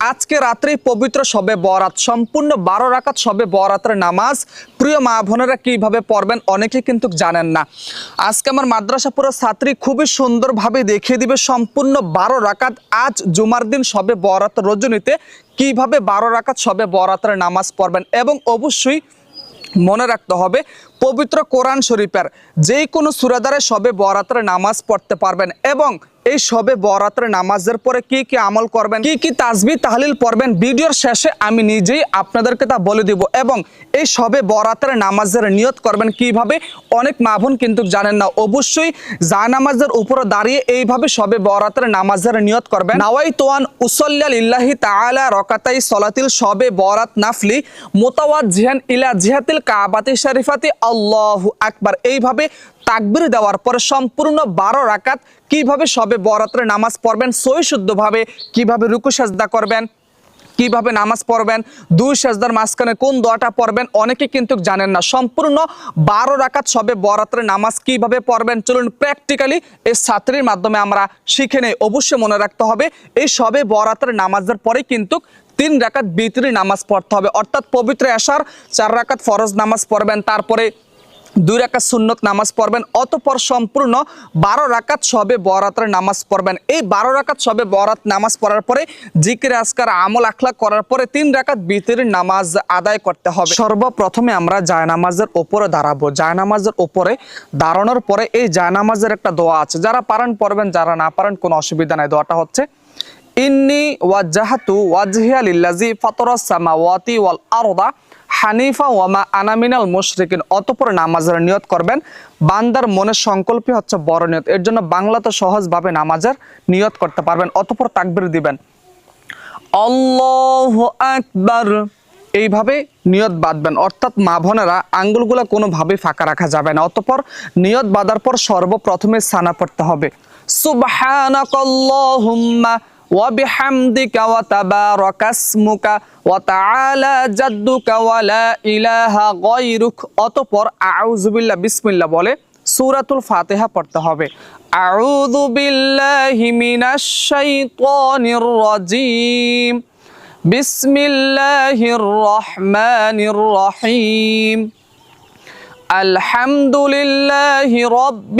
আজকে রাত্রে পবিত্র সবে বরাত, সম্পূর্ণ বারো রাকাত সবে বরাতের নামাজ। প্রিয় মা বোনেরা, কীভাবে পড়বেন অনেকে কিন্তু জানেন না। আজকে আমার মাদ্রাসা পুরো ছাত্রী খুবই সুন্দরভাবে দেখিয়ে দিবে সম্পূর্ণ বারো রাকাত। আজ জুমার দিন সবে বরাত রজনীতে, কীভাবে বারো রাকাত সবে বরাতের নামাজ পড়বেন এবং অবশ্যই মনে রাখতে হবে পবিত্র কোরআন শরীফের যে কোনো সুরাদারে সবে বরাতের নামাজ পড়তে পারবেন এবং এই সবে বরাতের নামাজের পরে কি কি আমল করবেন, কি কি তাজবি তাহলিল পড়বেন, ভিডিওর শেষে আমি নিজেই আপনাদেরকে তা বলে দিব এবং এই সবে বরাতের নামাজের নিয়ত করবেন কীভাবে, অনেক মাভন কিন্তু জানেন না, অবশ্যই যা নামাজের উপরে দাঁড়িয়ে এইভাবে সবে বরাতের নামাজের নিয়ত করবেন। নাওয়াই তোয়ান উসল্লা লিল্লাহি তাআলা রকাতাই সলাতিল সবে বরাত নাফলি মোতাওয়াত জিহান ইলা জিহাতিল কাবাতি শরীফাতি আল্লাহু আকবার। এইভাবে তাকবির দেওয়ার পরে সম্পূর্ণ বারো রাকাত কীভাবে সবে বরাতের নামাজ পড়বেন, সই শুদ্ধভাবে কীভাবে রুকু সাজদা করবেন কীভাবে নামাজ পড়বেন, দুই সাজদার মাঝখানে কোন দোয়াটা পড়বেন, অনেকে কিন্তু জানেন না। সম্পূর্ণ বারো রাকাত সবে বরাতের নামাজ কীভাবে পড়বেন, চলুন প্র্যাকটিক্যালি এই ছাত্রীর মাধ্যমে আমরা শিখে নেই। অবশ্যই মনে রাখতে হবে, এই সবে বরাতের নামাজের পরে কিন্তু তিন রাকাত বিতরি নামাজ পড়তে হবে। অর্থাৎ পবিত্র আসার চার রাকাত ফরজ নামাজ পড়বেন, তারপরে দুই রাকাত সুন্নত নামাজ পড়বেন, অতপর সম্পূর্ণ বারো রাকাত সবে বরাতের নামাজ পড়বেন। এই বারো রাকাত সবে বরাত নামাজ পড়ার পরে জিকির, আজকার, আমল আখলা করার পরে তিন রাকাত বিতির নামাজ আদায় করতে হবে। সর্বপ্রথমে আমরা জায়নামাজের ওপরে দাঁড়াবো। জায়নামাজের ওপরে দাঁড়ানোর পরে এই জায়নামাজের একটা দোয়া আছে। যারা পারেন পড়বেন, যারা না পারেন কোনো অসুবিধা নাই। দোয়াটা হচ্ছে, ইন্নি ওয়াজাহাতু ওয়াজহিয়া লিল্লাজি ফাতরাস সামাওয়াতি ওয়াল আরদা হানিফা ওয়ামা আনামিনাল মুশরিকিন অতপর নামাজের নিয়ত করবেন। বান্দার মনের সংকল্পই হচ্ছে বড় নিয়ত। এর জন্য বাংলাতে সহজভাবে নামাজের নিয়ত করতে পারবেন, অতপর তাকবির দিবেন। আল্লাহু আকবার। এইভাবে নিয়ত বাঁধবেন। অর্থাৎ মা বোনেরা আঙ্গুলগুলো কোনোভাবেই ফাঁকা রাখা যাবে না। অতপর নিয়ত বাঁধার পর সর্বপ্রথমে সানা পড়তে হবে। সুবহানাকাল্লাহুম্মা। وبحمدك وتبارك اسمك وتعالى جدك ولا إله غيرك অতঃপর আউযু বিল্লাহ বিসমিল্লাহ বলে সূরাতুল ফাতিহা পড়তে হবে আউযু বিল্লাহি মিনাশ শাইতানির রাজিম বিসমিল্লাহির রহমানির রহিম الحمد لله رب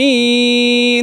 العالمين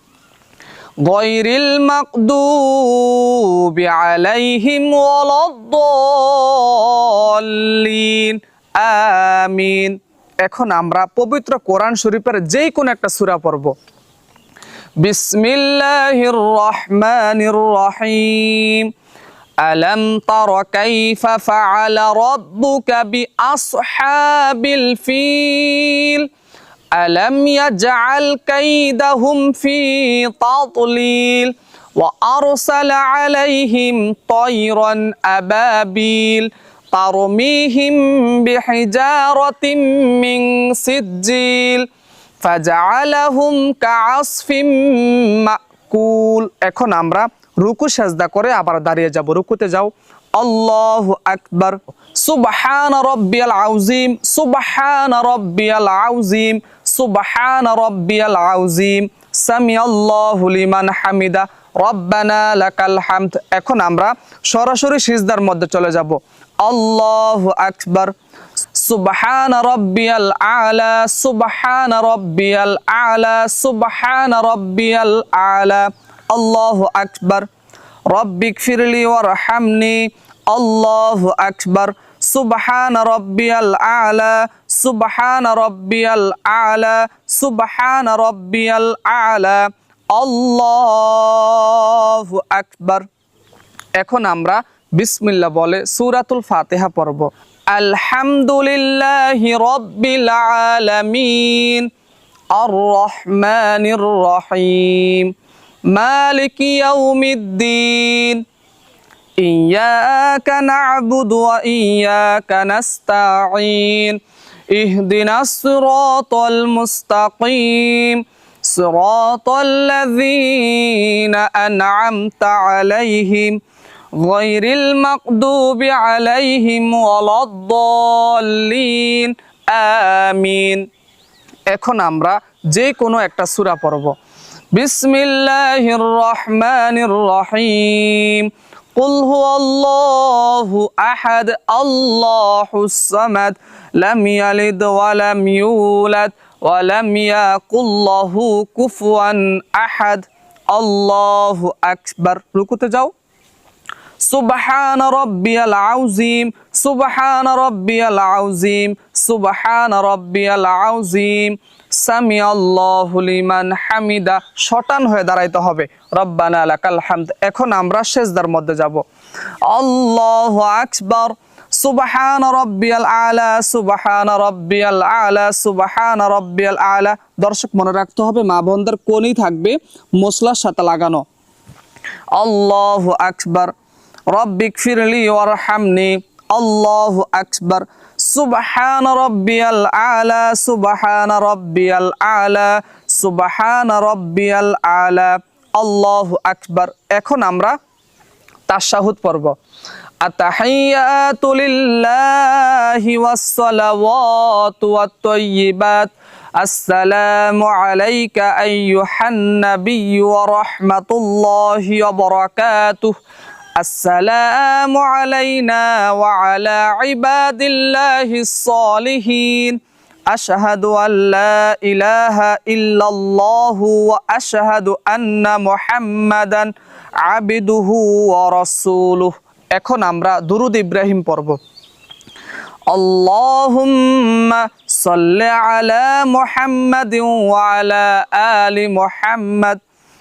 غير المغضوب عليهم ولا الضالين আমিন এখন আমরা পবিত্র কোরআন শরীফের যেই কোন একটা সূরা পড়ব বিসমিল্লাহির রহমানির রহিম ألم تر كيف فعل ربك بأصحاب الفيل ألم يجعل كيدهم في تضليل وأرسل عليهم طيرا أبابيل ترميهم بحجارة من سجيل فجعلهم كعصف মাকুল এখন আমরা রুকু সাজদা করে আবার দাঁড়িয়ে যাব রুকুতে যাও আল্লাহু আকবার সুবহান রব্বিয়াল আউজিম সুবহান রব্বিয়াল আউজিম সুবহান রব্বিয়াল আউজিম সামি আল্লাহু লিমান হামিদা, রব্বানা লাকাল হামদ। এখন আমরা সরাসরি সিজদার মধ্যে চলে যাব। আল্লাহু আকবার। সুবহান রব্বিয়াল আলা, সুবহান রব্বিয়াল আলা, সুবহান রব্বিয়াল আলা। আল্লাহু আকবার। রব্বিক ফিরলি ওয়ারহামনি। আল্লাহু আকবার। সুবহান রব্বিয়াল আলা সুবহান রব্বিয়াল আলা সুবহান রব্বিয়াল আলা আল্লাহু আকবার এখন আমরা বিসমিল্লাহ বলে সূরাতুল ফাতিহা পড়ব। আলহামদুলিল্লাহি রব্বিল আলামিন। আর রহমানির রহিম। মালিক ইয়াউমিদ্দিন। إياك نعبد وإياك نستعين اهدنا الصراط المستقيم صراط الذين أنعمت عليهم غير المغضوب عليهم ولا الضالين آمين এখন আমরা যে কোনো একটা সূরা পড়ব বিসমিল্লাহির রহমানির রহিম قل هو الله أحد الله الصمد لم يلد ولم يولد ولم يقل له كفوا أحد الله أكبر ركوت جاو سبحان ربي العظيم সুবহান রব্বিয়াল আউজিম সুবহান রব্বিয়াল আউজিম সামি লিমান হামিদা। শটান হয়ে দাঁড়াইতে হবে। রব্বানা আলাকাল হামদ। এখন আমরা সেজদার মধ্যে যাব। আল্লাহ আকবর। সুবাহান রব্বিয়াল আলা, সুবাহান রব্বিয়াল আলা, সুবাহান রব্বিয়াল আলা। দর্শক, মনে রাখতে হবে, মা বন্ধের কোনই থাকবে মশলার সাথে লাগানো। আল্লাহ আকবর। রব্বিক ফিরলি ওয়ার হামনি আল্লাহু আকবার। সুবহান রব্বিয়াল আলা, সুবহান রব্বিয়াল আলা, সুবহান রব্বিয়াল আলা। আল্লাহু আকবার। এখন আমরা তাশাহুদ আতাহিয়াতু লিল্লাহি ওয়াসসালাওয়াতু ওয়াত-তাইয়্যিবাত আসসালামু আলাইকা আইয়ুহান নাবিয়্যু ওয়া রাহমাতুল্লাহি ওয়া বারাকাতুহু। السلام علينا وعلى عباد الله الصالحين أشهد أن لا إله إلا الله وأشهد أن محمدا عبده ورسوله এখন আমরা দুরুদ ইব্রাহিম পড়ব اللهم صل على محمد وعلى آل محمد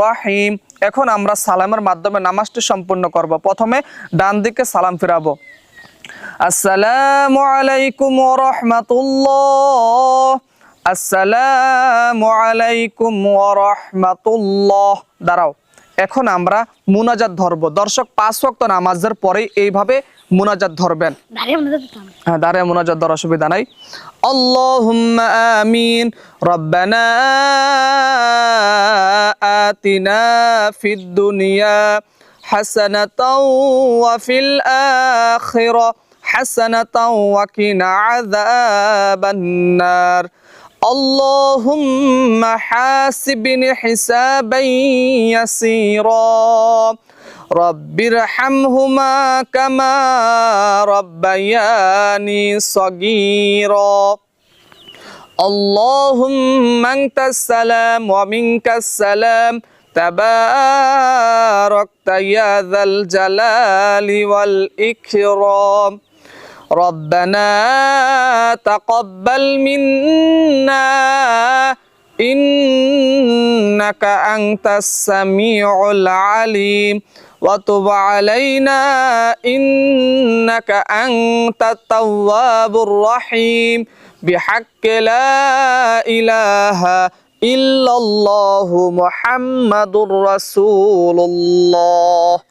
রহিম। এখন আমরা সালামের মাধ্যমে নামাজটি সম্পূর্ণ করব। প্রথমে ডান দিকে সালাম ফিরাবো। আসসালামু আলাইকুম রাহমাতুল্লাহ। আসসালামু আলাইকুম দাঁড়াও। এখন আমরা মুনাজাত ধরব। দর্শক পাঁচ ওয়াক্ত নামাজের পরেই এইভাবে মুনাজাত ধরবেন। হ্যাঁ দাঁড়ায় মোনাজাত দেওয়ার অসুবিধা নাই। আল্লাহুম্মা আমিন রব্বানা আতিনা ফিদ দুনিয়া হাসানাতাও ওয়া ফিল আখিরা হাসানাতাও ওয়া কিনা আযাবান নার اللهم حاسبني حسابا يسيرا. رب ارحمهما كما ربياني صغيرا. اللهم أنت السلام ومنك السلام. تباركت يا ذا الجلال والإكرام. ربنا تقبل منا إنك أنت السميع العليم وتب علينا إنك أنت التواب الرحيم بحق لا إله إلا الله محمد رسول الله